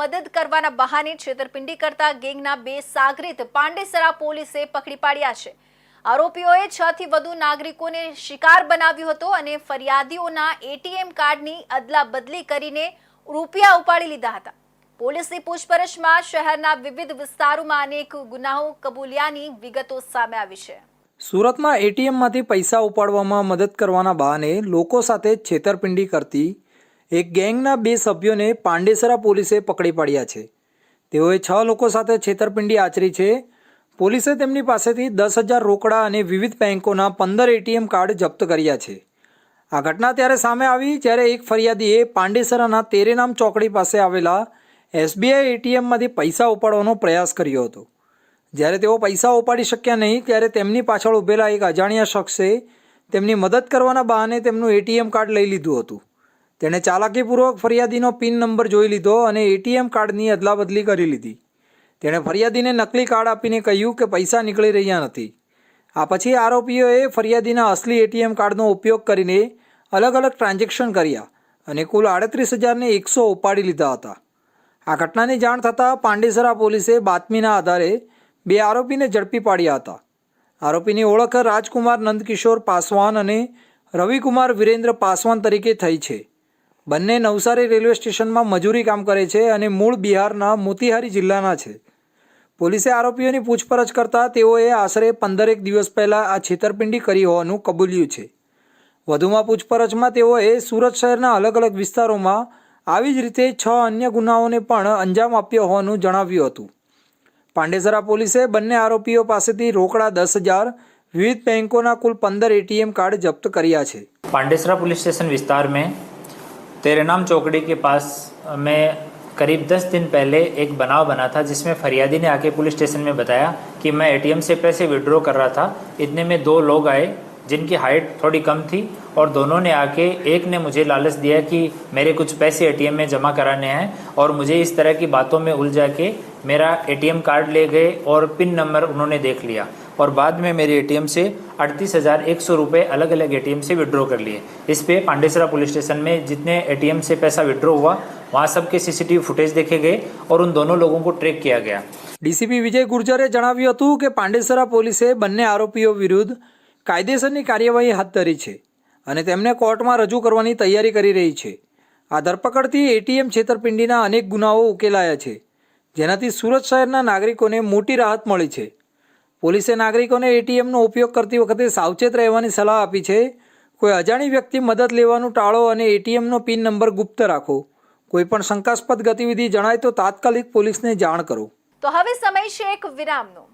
મદદ કરવાના બહાને છેતરપિંડી કરતા ગેંગના બે સાગરીત પાંડેસરા પોલીસે પકડી પાડ્યા છે. આરોપીઓએ છ થી વધુ નાગરિકોને શિકાર બનાવ્યો હતો અને ફરિયાદીઓના એટીએમ કાર્ડની અદલા બદલી કરીને રૂપિયા ઉપાડી લીધા હતા. પોલીસની પૂછપરછમાં શહેરના વિવિધ વિસ્તારોમાં અનેક ગુનાઓ કબૂલ્યાની વિગતો સામે આવી છે. સુરતમાં એટીએમમાંથી પૈસા ઉપાડવામાં મદદ કરવાના બહાને લોકો સાથે છેતરપિંડી કરતી એક ગેંગના બે સભ્યોને પાંડેસરા પોલીસે પકડી પાડ્યા છે. તેઓએ છ લોકો સાથે છેતરપિંડી આચરી છે. પોલીસે તેમની પાસેથી દસ હજાર રોકડા અને વિવિધ બેંકોના પંદર એટીએમ કાર્ડ જપ્ત કર્યા છે. આ ઘટના ત્યારે સામે આવી જ્યારે એક ફરિયાદીએ પાંડેસરાના તેરેનામ ચોકડી પાસે આવેલા એસબીઆઈ એટીએમમાંથી પૈસા ઉપાડવાનો પ્રયાસ કર્યો હતો. જ્યારે તેઓ પૈસા ઉપાડી શક્યા નહીં ત્યારે તેમની પાછળ ઊભેલા એક અજાણ્યા શખ્સે તેમની મદદ કરવાના બહાને તેમનું એટીએમ કાર્ડ લઈ લીધું હતું. તેણે ચાલાકીપૂર્વક ફરિયાદીનો પિન નંબર જોઈ લીધો અને એટીએમ કાર્ડની અદલાબદલી કરી લીધી. તેણે ફરિયાદીને નકલી કાર્ડ આપીને કહ્યું કે પૈસા નીકળી રહ્યા નથી. આ પછી આરોપીઓએ ફરિયાદીના અસલી એટીએમ કાર્ડનો ઉપયોગ કરીને અલગ અલગ ટ્રાન્ઝેક્શન કર્યા અને કુલ આડત્રીસ હજારને એકસો ઉપાડી લીધા હતા. આ ઘટનાની જાણ થતાં પાંડેસરા પોલીસે બાતમીના આધારે બે આરોપીને ઝડપી પાડ્યા હતા. આરોપીની ઓળખ રાજકુમાર નંદકિશોર પાસવાન અને રવિકુમાર વિરેન્દ્ર પાસવાન તરીકે થઈ છે. બંને નવસારી રેલવે સ્ટેશનમાં મજૂરી કામ કરે છે અને મૂળ બિહારના મોતિહારી જિલ્લાના છે. પોલીસે આરોપીઓની પૂછપરછ કરતાં તેઓએ આશરે પંદરેક દિવસ પહેલાં આ છેતરપિંડી કરી હોવાનું કબૂલ્યું છે. વધુમાં પૂછપરછમાં તેઓએ સુરત શહેરના અલગ અલગ વિસ્તારોમાં આવી જ રીતે છ અન્ય ગુનાઓને પણ અંજામ આપ્યો હોવાનું જણાવ્યું હતું. પાંડેસરા પોલીસે બંને આરોપીઓ પાસેથી રોકડા દસ હજાર, વિવિધ બેંકોના કુલ પંદર એટીએમ કાર્ડ જપ્ત કર્યા છે. પાંડેસરા પોલીસ સ્ટેશન વિસ્તારમાં तेरे नाम चौकड़ी के पास में करीब दस दिन पहले एक बनाव बना था, जिसमें फरियादी ने आके पुलिस स्टेशन में बताया कि मैं एटीएम से पैसे विड्रॉ कर रहा था। इतने में दो लोग आए जिनकी हाइट थोड़ी कम थी और दोनों ने आके एक ने मुझे लालच दिया कि मेरे कुछ पैसे एटीएम में जमा कराने हैं और मुझे इस तरह की बातों में उलझा के मेरा एटीएम कार्ड ले गए और पिन नंबर उन्होंने देख लिया और बाद में मेरे एटीएम से अड़तीस हज़ार एक सौ रुपये अलग अलग एटीएम से विड्रॉ कर लिए इस पे पांडेसरा पुलिस स्टेशन में जितने एटीएम से पैसा विड्रॉ हुआ वहाँ सबके सीसीटीवी फुटेज देखे गए और उन दोनों लोगों को ट्रैक किया गया ડીસીપી વિજય ગુર્જરે જણાવ્યું હતું કે પાંડેસરા પોલીસે બંને આરોપીઓ વિરુદ્ધ કાયદેસરની કાર્યવાહી હાથ ધરી છે અને તેમને કોર્ટમાં રજૂ કરવાની તૈયારી કરી રહી છે. આ ધરપકડથી એટીએમ છેતરપિંડીના અનેક ગુનાઓ ઉકેલાયા છે, જેનાથી સુરત શહેરના નાગરિકોને મોટી રાહત મળી છે. પોલીસે નાગરિકોને એટીએમનો ઉપયોગ કરતી વખતે સાવચેત રહેવાની સલાહ આપી છે. કોઈ અજાણી વ્યક્તિ મદદ લેવાનું ટાળો અને એટીએમનો પિન નંબર ગુપ્ત રાખો. કોઈપણ શંકાસ્પદ ગતિવિધિ જણાય તો તાત્કાલિક પોલીસને જાણ કરો. તો હવે સમય છે એક વિરામનો.